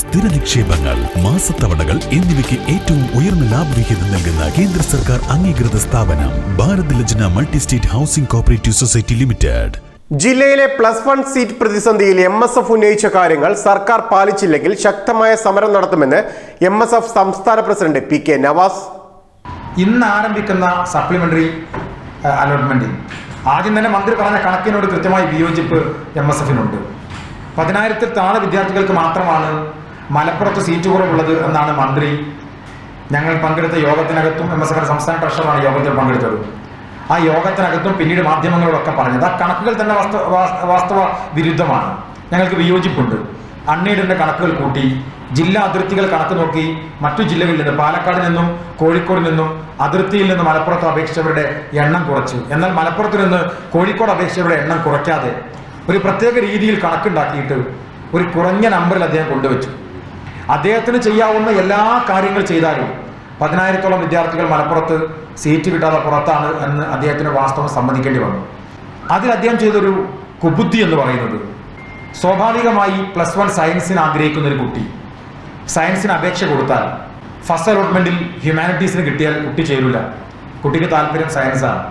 സ്ഥിര നിക്ഷേപങ്ങൾ മാസത്തവണകൾ എന്നിവയ്ക്ക് ഏറ്റവും ഉയർന്ന ലാഭവിഹിതം നൽകുന്ന കേന്ദ്ര സർക്കാർ അംഗീകൃത സ്ഥാപനം Bharat Lajna multi state housing cooperative society limited. ജില്ലയിലെ പ്ലസ് വൺ സീറ്റ് പ്രതിസന്ധിയിൽ എം എസ് എഫ് ഉന്നയിച്ച കാര്യങ്ങൾ സർക്കാർ പാലിച്ചില്ലെങ്കിൽ ശക്തമായ സമരം നടത്തുമെന്ന് എം എസ് എഫ് സംസ്ഥാന പ്രസിഡന്റ് പി കെ നവാസ്. ഇന്ന് ആരംഭിക്കുന്ന സപ്ലിമെന്ററി അലോട്ട്മെന്റിൽ ആദ്യം തന്നെ മന്ത്രി പറഞ്ഞ കണക്കിനോട് കൃത്യമായി വിയോജിപ്പ് എം എസ് എഫിനുണ്ട് പതിനായിരത്തിൽ താഴെ വിദ്യാർത്ഥികൾക്ക് മാത്രമാണ് മലപ്പുറത്ത് സീറ്റ് കുറവുള്ളത് എന്നാണ് മന്ത്രി ഞങ്ങൾ പങ്കെടുത്ത യോഗത്തിനകത്തും എം എസ് എഫ് സംസ്ഥാന ട്രഷറാണ് യോഗത്തിൽ പങ്കെടുത്തത്. ആ യോഗത്തിനകത്തും പിന്നീട് മാധ്യമങ്ങളോടൊക്കെ പറഞ്ഞത് ആ കണക്കുകൾ തന്നെ വാസ്തവ വാസ്- വാസ്തവ വിരുദ്ധമാണ്. ഞങ്ങൾക്ക് വിയോജിപ്പുണ്ട്. അണ്ണീടിന്റെ കണക്കുകൾ കൂട്ടി ജില്ലാ അതിർത്തികൾ കണക്ക് നോക്കി മറ്റു ജില്ലകളിൽ നിന്ന് പാലക്കാട് നിന്നും കോഴിക്കോട് നിന്നും അതിർത്തിയിൽ നിന്ന് മലപ്പുറത്ത് അപേക്ഷിച്ചവരുടെ എണ്ണം കുറച്ചു. എന്നാൽ മലപ്പുറത്ത് നിന്ന് കോഴിക്കോട് അപേക്ഷിച്ചവരുടെ എണ്ണം കുറയ്ക്കാതെ ഒരു പ്രത്യേക രീതിയിൽ കണക്കുണ്ടാക്കിയിട്ട് ഒരു കുറഞ്ഞ നമ്പറിൽ അദ്ദേഹം കൊണ്ടുവച്ചു. അദ്ദേഹത്തിന് ചെയ്യാവുന്ന എല്ലാ കാര്യങ്ങൾ ചെയ്താലും പതിനായിരത്തോളം വിദ്യാർത്ഥികൾ മലപ്പുറത്ത് സീറ്റ് കിട്ടാതെ പുറത്താണ് എന്ന് അദ്ദേഹത്തിന് വാസ്തവം സമ്മതിക്കേണ്ടി വന്നു. അതിൽ അദ്ദേഹം ചെയ്തൊരു കുബുദ്ധി എന്ന് പറയുന്നത് സ്വാഭാവികമായി പ്ലസ് വൺ സയൻസിന് ആഗ്രഹിക്കുന്ന ഒരു കുട്ടി സയൻസിന് അപേക്ഷ കൊടുത്താൽ ഫസ്റ്റ് അലോട്ട്മെന്റിൽ ഹ്യൂമാനിറ്റീസിന് കിട്ടിയാൽ കുട്ടി ചേരില്ല കുട്ടിക്ക് താല്പര്യം സയൻസാണ്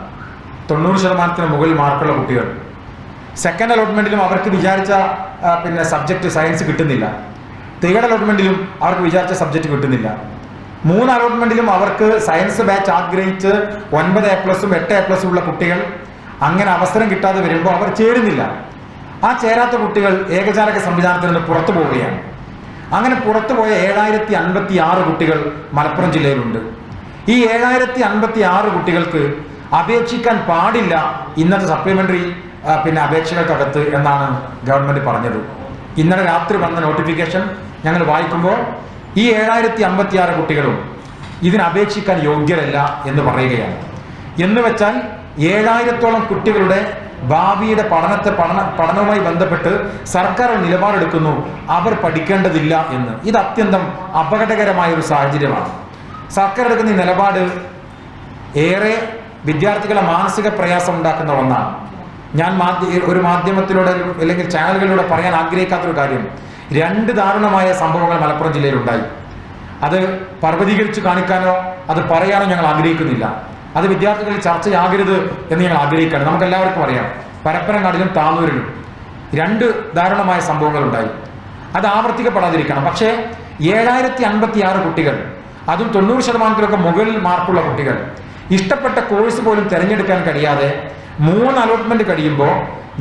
തൊണ്ണൂറ് ശതമാനത്തിന് മുകളിൽ മാർക്കുള്ള കുട്ടികൾ. സെക്കൻഡ് അലോട്ട്മെന്റിലും അവർക്ക് വിചാരിച്ച പിന്നെ സബ്ജക്റ്റ് സയൻസ് കിട്ടുന്നില്ല. തേർഡ് അലോട്ട്മെന്റിലും അവർക്ക് വിചാരിച്ച സബ്ജക്റ്റ് കിട്ടുന്നില്ല. മൂന്ന് അലോട്ട്മെന്റിലും അവർക്ക് സയൻസ് ബാച്ച് ആഗ്രഹിച്ച് ഒൻപത് എ പ്ലസും എട്ട് എ പ്ലസും ഉള്ള കുട്ടികൾ അങ്ങനെ അവസരം കിട്ടാതെ വരുമ്പോൾ അവർ ചേരുന്നില്ല. ആ ചേരാത്ത കുട്ടികൾ ഏകജാലക സംവിധാനത്തിൽ നിന്ന് പുറത്തു പോവുകയാണ്. അങ്ങനെ പുറത്തുപോയ ഏഴായിരത്തി അൻപത്തി ആറ് കുട്ടികൾ മലപ്പുറം ജില്ലയിലുണ്ട്. ഈ ഏഴായിരത്തി അൻപത്തി ആറ് കുട്ടികൾക്ക് അപേക്ഷിക്കാൻ പാടില്ല ഇന്നത്തെ സപ്ലിമെന്ററി പിന്നെ അപേക്ഷകൾക്കകത്ത് എന്നാണ് ഗവൺമെന്റ് പറഞ്ഞത്. ഇന്നലെ രാത്രി വന്ന നോട്ടിഫിക്കേഷൻ ഞങ്ങൾ വായിക്കുമ്പോൾ ഈ ഏഴായിരത്തി അമ്പത്തി ആറ് കുട്ടികളും ഇതിനപേക്ഷിക്കാൻ യോഗ്യരല്ല എന്ന് പറയുകയാണ്. എന്ന് വെച്ചാൽ ഏഴായിരത്തോളം കുട്ടികളുടെ ഭാവിയുടെ പഠനത്തെ പഠന പഠനവുമായി ബന്ധപ്പെട്ട് സർക്കാർ നിലപാടെടുക്കുന്നു. അവർ പഠിക്കേണ്ടതില്ല എന്ന്. ഇത് അത്യന്തം അപകടകരമായ ഒരു സാഹചര്യമാണ്. സർക്കാർ എടുക്കുന്ന ഈ നിലപാട് ഏറെ വിദ്യാർത്ഥികളെ മാനസിക പ്രയാസം ഉണ്ടാക്കുന്ന ഒന്നാണ്. ഞാൻ മാധ്യ ഒരു മാധ്യമത്തിലൂടെ അല്ലെങ്കിൽ ചാനലുകളിലൂടെ പറയാൻ ആഗ്രഹിക്കാത്തൊരു കാര്യം. രണ്ട് ദാരുണമായ സംഭവങ്ങൾ മലപ്പുറം ജില്ലയിൽ ഉണ്ടായി അത് പർവതീകരിച്ച് കാണിക്കാനോ അത് പറയാനോ ഞങ്ങൾ ആഗ്രഹിക്കുന്നില്ല. അത് വിദ്യാർത്ഥികളിൽ ചർച്ചയാകരുത് എന്ന് ഞങ്ങൾ ആഗ്രഹിക്കുകയാണ്. നമുക്ക് എല്ലാവർക്കും അറിയാം. പരപ്പനങ്ങാടിലും താന്നൂരിലും രണ്ട് ദാരുണമായ സംഭവങ്ങൾ ഉണ്ടായി അത് ആവർത്തിക്കപ്പെടാതിരിക്കണം. പക്ഷേ ഏഴായിരത്തി അൻപത്തി ആറ് കുട്ടികൾ അതും തൊണ്ണൂറ് ശതമാനത്തിലൊക്കെ മുകളിൽ മാർക്കുള്ള കുട്ടികൾ ഇഷ്ടപ്പെട്ട കോഴ്സ് പോലും തിരഞ്ഞെടുക്കാൻ കഴിയാതെ മൂന്ന് അലോട്ട്മെന്റ് കഴിയുമ്പോൾ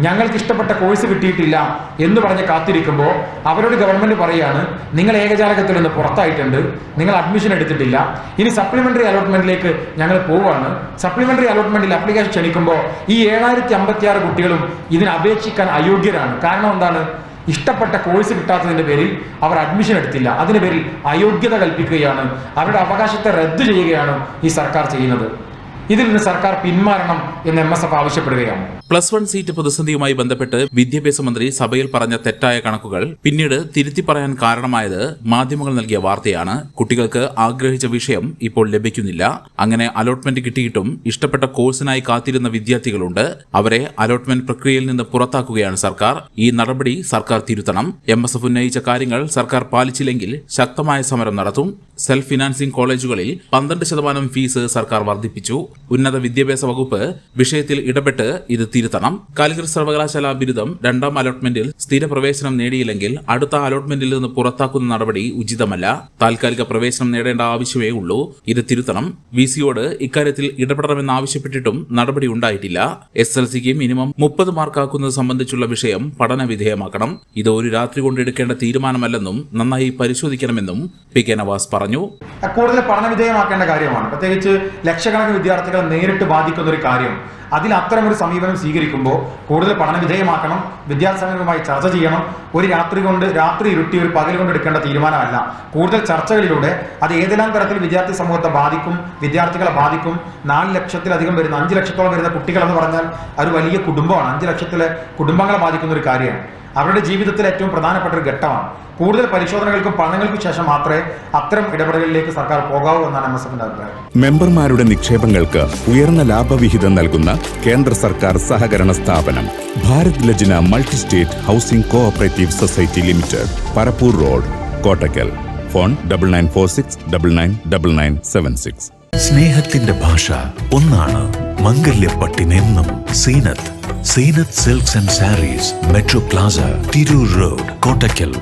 ഞങ്ങൾക്ക് ഇഷ്ടപ്പെട്ട കോഴ്സ് കിട്ടിയിട്ടില്ല എന്ന് പറഞ്ഞ് കാത്തിരിക്കുമ്പോൾ അവരോട് ഗവൺമെന്റ് പറയാണ് നിങ്ങൾ ഏകജാലകത്തിൽ നിന്ന് പുറത്തായിട്ടുണ്ട് നിങ്ങൾ അഡ്മിഷൻ എടുത്തിട്ടില്ല. ഇനി സപ്ലിമെന്ററി അലോട്ട്മെന്റിലേക്ക് ഞങ്ങൾ പോവുകയാണ് സപ്ലിമെന്ററി അലോട്ട്മെന്റിൽ അപ്ലിക്കേഷൻ ക്ഷണിക്കുമ്പോൾ ഈ ഏഴായിരത്തി അമ്പത്തി കുട്ടികളും ഇതിന് അപേക്ഷിക്കാൻ അയോഗ്യരാണ്. കാരണം എന്താണ്? ഇഷ്ടപ്പെട്ട കോഴ്സ് കിട്ടാത്തതിന്റെ പേരിൽ അവർ അഡ്മിഷൻ എടുത്തില്ല. അതിന്റെ പേരിൽ അയോഗ്യത കൽപ്പിക്കുകയാണ്. അവരുടെ അവകാശത്തെ റദ്ദു ചെയ്യുകയാണ് ഈ സർക്കാർ ചെയ്യുന്നത്. ഇതിൽ നിന്ന് സർക്കാർ പിന്മാറണം എന്ന് എം എസ് എഫ് ആവശ്യപ്പെടുകയാണ്. പ്ലസ് വൺ സീറ്റ് പ്രതിസന്ധിയുമായി ബന്ധപ്പെട്ട് വിദ്യാഭ്യാസ മന്ത്രി സഭയിൽ പറഞ്ഞ തെറ്റായ കണക്കുകൾ പിന്നീട് തിരുത്തി പറയാൻ കാരണമായത് മാധ്യമങ്ങൾ നൽകിയ വാർത്തയാണ്. കുട്ടികൾക്ക് ആഗ്രഹിച്ച വിഷയം ഇപ്പോൾ ലഭിക്കുന്നില്ല. അങ്ങനെ അലോട്ട്മെന്റ് കിട്ടിയിട്ടും ഇഷ്ടപ്പെട്ട കോഴ്സിനായി കാത്തിരുന്ന വിദ്യാർത്ഥികളുണ്ട്. അവരെ അലോട്ട്മെന്റ് പ്രക്രിയയിൽ നിന്ന് പുറത്താക്കുകയാണ് സർക്കാർ. ഈ നടപടി സർക്കാർ തിരുത്തണം. എം എസ് എഫ് ഉന്നയിച്ച കാര്യങ്ങൾ സർക്കാർ പാലിച്ചില്ലെങ്കിൽ ശക്തമായ സമരം നടത്തും. സെൽഫ് ഫിനാൻസിംഗ് കോളേജുകളിൽ പന്ത്രണ്ട് ശതമാനം ഫീസ് സർക്കാർ വർദ്ധിപ്പിച്ചു. ഉന്നത വിദ്യാഭ്യാസ വകുപ്പ് വിഷയത്തിൽ ഇടപെട്ട് ഇത് തിരുത്തണം. കാലിക്കറ്റ് സർവകലാശാല ബിരുദം രണ്ടാം അലോട്ട്മെന്റിൽ സ്ഥിര പ്രവേശനം നേടിയില്ലെങ്കിൽ അടുത്ത അലോട്ട്മെന്റിൽ നിന്ന് പുറത്താക്കുന്ന നടപടി ഉചിതമല്ല. താൽക്കാലിക പ്രവേശനം നേടേണ്ട ആവശ്യമേ ഉള്ളൂ. ഇത് തിരുത്തണം. വി സിയോട് ഇക്കാര്യത്തിൽ ഇടപെടണമെന്ന് ആവശ്യപ്പെട്ടിട്ടും നടപടി ഉണ്ടായിട്ടില്ല. എസ് എൽ സിക്ക് മിനിമം മുപ്പത് മാർക്കാക്കുന്നത് സംബന്ധിച്ചുള്ള വിഷയം പഠന വിധേയമാക്കണം. ഇത് ഒരു രാത്രി കൊണ്ട് എടുക്കേണ്ട തീരുമാനമല്ലെന്നും നന്നായി പരിശോധിക്കണമെന്നും പി കെ നവാസ് പറഞ്ഞു. കൂടുതൽ പഠനവിധേയമാക്കേണ്ട കാര്യമാണ്. പ്രത്യേകിച്ച് ലക്ഷക്കണക്കിന് നേരിട്ട് ബാധിക്കുന്ന ഒരു കാര്യം. അതിൽ അത്തരമൊരു സമീപനം സ്വീകരിക്കുമ്പോൾ കൂടുതൽ പഠനവിധേയമാക്കണം വിധേയമാക്കണം സംഘങ്ങളുമായി ചർച്ച ചെയ്യണം ഒരു രാത്രി കൊണ്ട് രാത്രി ഇരുട്ടി ഒരു പകൽ കൊണ്ട് എടുക്കേണ്ട തീരുമാനമല്ല. കൂടുതൽ ചർച്ചകളിലൂടെ അത് ഏതെല്ലാം തരത്തിൽ വിദ്യാർത്ഥി സമൂഹത്തെ ബാധിക്കും വിദ്യാർത്ഥികളെ ബാധിക്കും നാല് ലക്ഷത്തിലധികം വരുന്ന അഞ്ച് ലക്ഷത്തോളം വരുന്ന കുട്ടികളെന്ന് പറഞ്ഞാൽ അത് വലിയ കുടുംബമാണ്. അഞ്ച് ലക്ഷത്തിലെ കുടുംബങ്ങളെ ബാധിക്കുന്ന ഒരു കാര്യമാണ്. അവരുടെ ജീവിതത്തിൽ ഏറ്റവും പ്രധാനപ്പെട്ട ഒരു ഘട്ടമാണ്. കൂടുതൽ പരിശോധനകൾക്കും പഠനങ്ങൾക്കും ശേഷം മാത്രമേ അത്തരം ഇടപെടലുകളിലേക്ക് സർക്കാർ പോകാവൂ എന്നാണ് എം എസ് എഫിന്റെ അഭിപ്രായം. മെമ്പർമാരുടെ നിക്ഷേപങ്ങൾക്ക് ഉയർന്ന ലാഭവിഹിതം നൽകുന്ന കേന്ദ്ര സർക്കാർ സഹകരണ സ്ഥാപനം. Bharat Lajna multi state housing cooperative society limited Parappur road Kottakkal. Phone double nine four six double nine double nine seven six സ്നേഹത്തിന്റെ ഭാഷ ഒന്നാണ് മംഗല്യപ്പട്ടിനെന്നും Zeenath. Zeenath silks and sarees metro plaza Tirur road Kottakkal